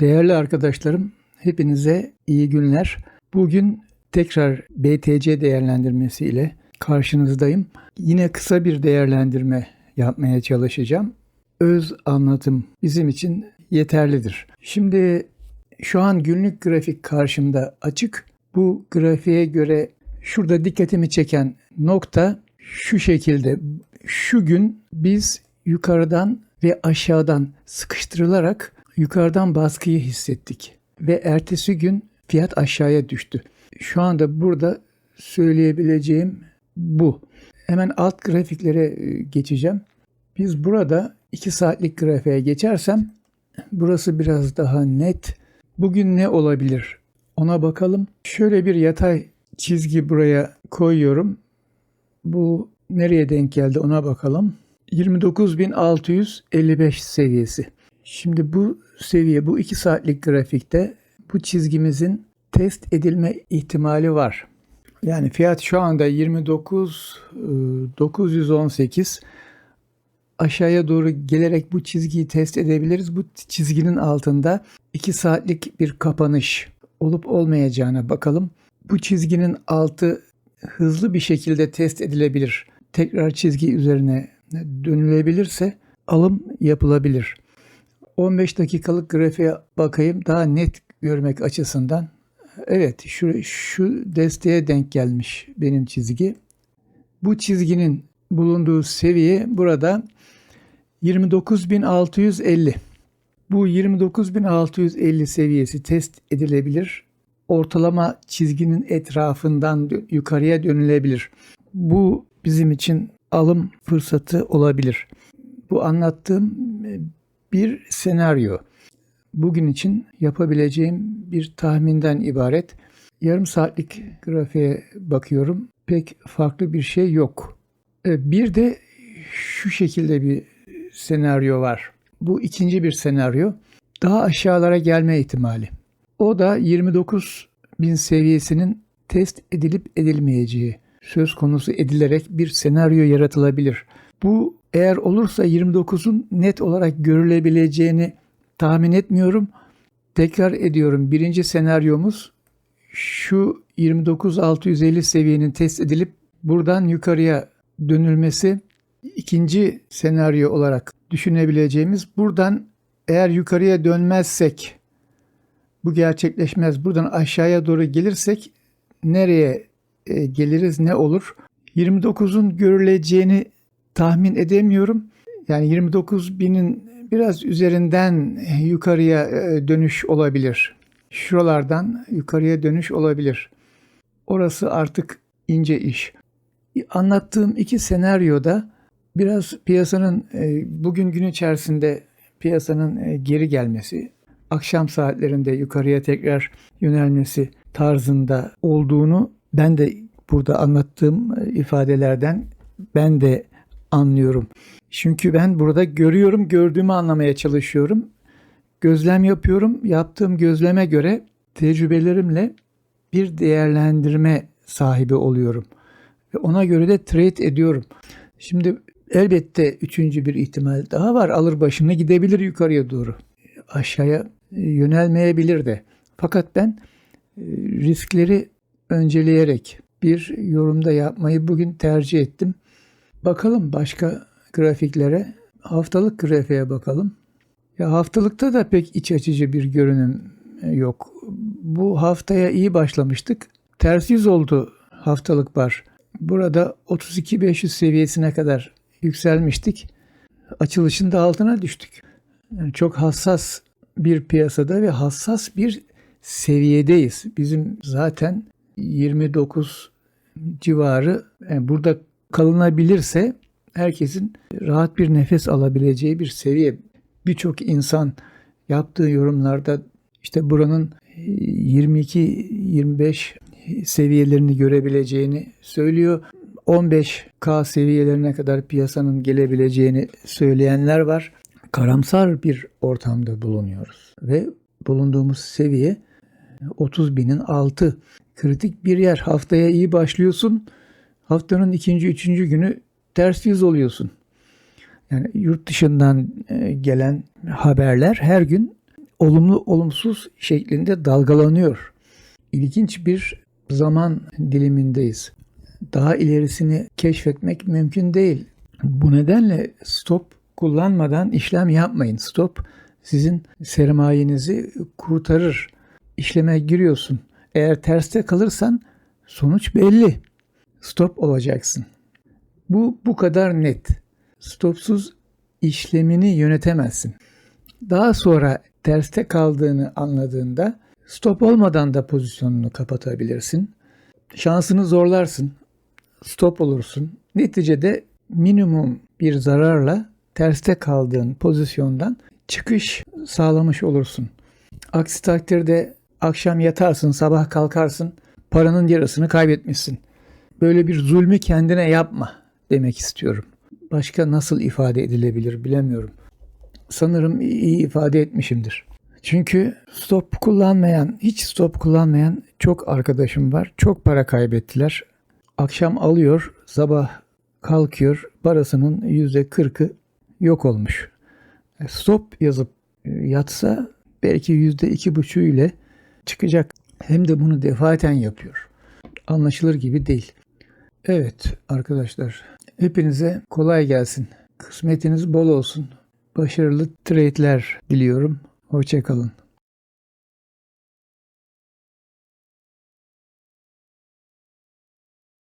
Değerli arkadaşlarım, hepinize iyi günler. Bugün tekrar BTC değerlendirmesiyle karşınızdayım. Yine kısa bir değerlendirme yapmaya çalışacağım. Öz anlatım bizim için yeterlidir. Şimdi şu an günlük grafik karşımda açık. Bu grafiğe göre şurada dikkatimi çeken nokta şu şekilde. Şu gün biz yukarıdan ve aşağıdan sıkıştırılarak yukarıdan baskıyı hissettik ve ertesi gün fiyat aşağıya düştü. Şu anda burada söyleyebileceğim bu. Hemen alt grafiklere e, geçeceğim. Biz burada 2 saatlik grafiğe geçersem burası biraz daha net. Bugün ne olabilir? Ona bakalım. Şöyle bir yatay çizgi buraya koyuyorum. Bu nereye denk geldi ona bakalım. 29.655 seviyesi. Şimdi bu seviye bu 2 saatlik grafikte bu çizgimizin test edilme ihtimali var. Yani fiyat şu anda 29 918 aşağıya doğru gelerek bu çizgiyi test edebiliriz. Bu çizginin altında 2 saatlik bir kapanış olup olmayacağına bakalım. Bu çizginin altı hızlı bir şekilde test edilebilir. Tekrar çizgi üzerine dönülebilirse alım yapılabilir. 15 dakikalık grafiğe bakayım daha net görmek açısından. Evet şu, şu desteğe denk gelmiş benim çizgi. Bu çizginin bulunduğu seviye burada 29.650. Bu 29.650 seviyesi test edilebilir. Ortalama çizginin etrafından yukarıya dönülebilir. Bu bizim için alım fırsatı olabilir. Bu anlattığım bir senaryo. Bugün için yapabileceğim bir tahminden ibaret. Yarım saatlik grafiğe bakıyorum. Pek farklı bir şey yok. E, bir de şu şekilde bir senaryo var. Bu ikinci bir senaryo. Daha aşağılara gelme ihtimali. O da 29 bin seviyesinin test edilip edilmeyeceği söz konusu edilerek bir senaryo yaratılabilir. Bu eğer olursa 29'un net olarak görülebileceğini tahmin etmiyorum. Tekrar ediyorum. Birinci senaryomuz şu 29.650 seviyenin test edilip buradan yukarıya dönülmesi. İkinci senaryo olarak düşünebileceğimiz buradan eğer yukarıya dönmezsek bu gerçekleşmez. Buradan aşağıya doğru gelirsek nereye e, geliriz ne olur? 29'un görüleceğini tahmin edemiyorum. Yani 29 binin biraz üzerinden yukarıya e, dönüş olabilir. Şuralardan yukarıya dönüş olabilir. Orası artık ince iş. Anlattığım iki senaryoda biraz piyasanın e, bugün gün içerisinde piyasanın geri gelmesi, akşam saatlerinde yukarıya tekrar yönelmesi tarzında olduğunu ben de burada anlattığım ifadelerden ben de anlıyorum. Çünkü ben burada görüyorum, gördüğümü anlamaya çalışıyorum. Gözlem yapıyorum. Yaptığım gözleme göre tecrübelerimle bir değerlendirme sahibi oluyorum. Ve ona göre de trade ediyorum. Şimdi elbette üçüncü bir ihtimal daha var. Alır başını gidebilir yukarıya doğru. Aşağıya e, yönelmeyebilir de. Fakat ben e, riskleri önceleyerek bir yorumda yapmayı bugün tercih ettim. Bakalım başka grafiklere. Haftalık grafiğe bakalım. Ya haftalıkta da pek iç açıcı bir görünüm yok. Bu haftaya iyi başlamıştık. Ters yüz oldu haftalık bar. Burada 32.500 seviyesine kadar yükselmiştik. Açılışın da altına düştük. Yani çok hassas bir piyasada ve hassas bir seviyedeyiz. Bizim zaten 29 civarı yani burada kalınabilirse herkesin rahat bir nefes alabileceği bir seviye. Birçok insan yaptığı yorumlarda işte buranın 22-25 seviyelerini görebileceğini söylüyor. 15K seviyelerine kadar piyasanın gelebileceğini söyleyenler var. Karamsar bir ortamda bulunuyoruz ve bulunduğumuz seviye 30 binin altı. Kritik bir yer. Haftaya iyi başlıyorsun. Haftanın ikinci, üçüncü günü ters yüz oluyorsun. Yani yurt dışından e, gelen haberler her gün olumlu olumsuz şeklinde dalgalanıyor. İlginç bir zaman dilimindeyiz. Daha ilerisini keşfetmek mümkün değil. Bu nedenle stop kullanmadan işlem yapmayın. Stop sizin sermayenizi kurtarır. İşleme giriyorsun. Eğer terste kalırsan sonuç belli. Stop olacaksın. Bu bu kadar net. Stopsuz işlemini yönetemezsin. Daha sonra terste kaldığını anladığında stop olmadan da pozisyonunu kapatabilirsin. Şansını zorlarsın. Stop olursun. Neticede minimum bir zararla terste kaldığın pozisyondan çıkış sağlamış olursun. Aksi takdirde akşam yatarsın, sabah kalkarsın, paranın yarısını kaybetmişsin. Böyle bir zulmü kendine yapma demek istiyorum. Başka nasıl ifade edilebilir bilemiyorum. Sanırım iyi ifade etmişimdir. Çünkü stop kullanmayan, hiç stop kullanmayan çok arkadaşım var. Çok para kaybettiler. Akşam alıyor, sabah kalkıyor, parasının yüzde kırkı yok olmuş. E, Stop yazıp e, yatsa belki yüzde iki buçuğu ile çıkacak. Hem de bunu defaten yapıyor. Anlaşılır gibi değil. Evet arkadaşlar, hepinize kolay gelsin. Kısmetiniz bol olsun. Başarılı trade'ler diliyorum. Hoşçakalın.